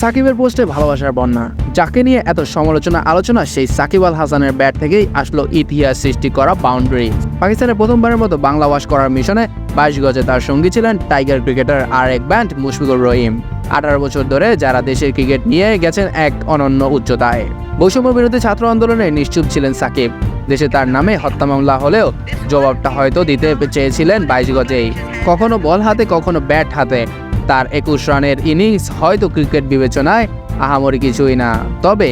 সাকিবের পোস্টে ভালোবাসার বন্যা। যাকে নিয়ে এত সমালোচনা আলোচনা, সেই সাকিব আল হাসানের ব্যাট থেকেই আসলো ইতিহাস সৃষ্টি করা বাউন্ডারি পাকিস্তানের প্রথমবারের মতো বাংলা ওয়াশ করার মিশনে বাইশ গজে তার সঙ্গী ছিলেন টাইগার ক্রিকেটার আর এক ব্যান্ড মুশফিকুর রহিম। আঠারো বছর ধরে যারা দেশের ক্রিকেট নিয়ে গেছেন এক অনন্য উচ্চতায়। বৈষম্য বিরোধী ছাত্র আন্দোলনে নিশ্চুপ ছিলেন সাকিব। দেশে তার নামে হত্যা মামলা হলেও জবাবটা হয়তো দিতে চেয়েছিলেন বাইশ গজেই। কখনো বল হাতে, কখনো ব্যাট হাতে। তার একুশ রানের ইনিংস হয়তো ক্রিকেট বিবেচনায় আহামরি কিছুই না। তবে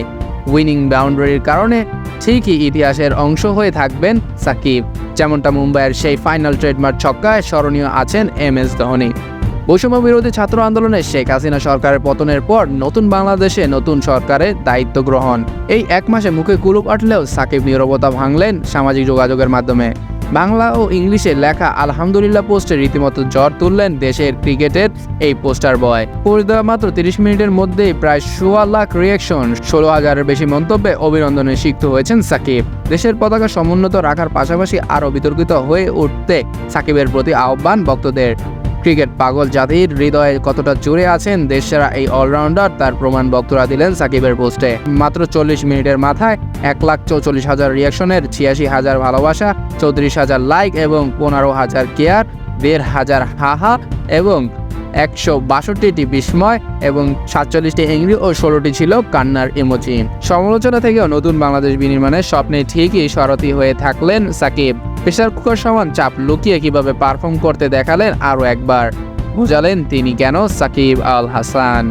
উইনিং বাউন্ডারির কারণে ঠিকই ইতিহাসের অংশ হয়ে থাকবেন সাকিব। যেমনটা মুম্বাইয়ের সেই ফাইনাল ট্রেডমার্ক ছক্কায় স্মরণীয় আছেন এম এস ধোনি। বৈষম্য বিরোধী ছাত্র আন্দোলনে শেখ হাসিনা সরকারের পতনের পর নতুন বাংলাদেশে নতুন সরকারের দায়িত্ব গ্রহণ। এই এক মাসে মুখে কুলুপ আটলেও সাকিব নীরবতা ভাঙলেন সামাজিক যোগাযোগের মাধ্যমে। বাংলা ও ইংলিশে লেখা আলহামদুলিল্লাহ পোস্টে রীতিমতো জ্বর তুললেন দেশের ক্রিকেটের এই পোস্টার বয়। পোস্ট দেওয়া মাত্র তিরিশ মিনিটের মধ্যেই প্রায় সোয়া লাখ রিয়াকশন ষোলো হাজারের বেশি মন্তব্যে অভিনন্দনে সিক্ত হয়েছেন সাকিব। দেশের পতাকা সমুন্নত রাখার পাশাপাশি আরও বিতর্কিত হয়ে উঠতে সাকিবের প্রতি আহ্বান ভক্তদের। ক্রিকেট পাগল জাতির হৃদয়ে কতটা জুড়ে আছেন দেশসেরা এই অলরাউন্ডার, তার প্রমাণ বক্তরা দিলেন সাকিবের পোস্টে। মাত্র চল্লিশ মিনিটের মাথায় এক লাখ চৌচল্লিশ হাজার রিয়াকশনের ছিয়াশি হাজার ভালোবাসা, চৌত্রিশ হাজার লাইক এবং পনেরো হাজার কেয়ার দেড় হাজার হাহা এবং একশো বাষট্টিটি বিস্ময় এবং সাতচল্লিশটি এংরি ও ষোলোটি ছিল কান্নার ইমোজি সমালোচনা থেকেও নতুন বাংলাদেশ বিনির্মাণের স্বপ্নে ঠিকই সরতি হয়ে থাকলেন সাকিব। প্রেশার কুকার সমান চাপ লুকিয়ে কীভাবে পারফর্ম করতে দেখালেন আরও একবার। বোঝালেন তিনি কেন সাকিব আল হাসান।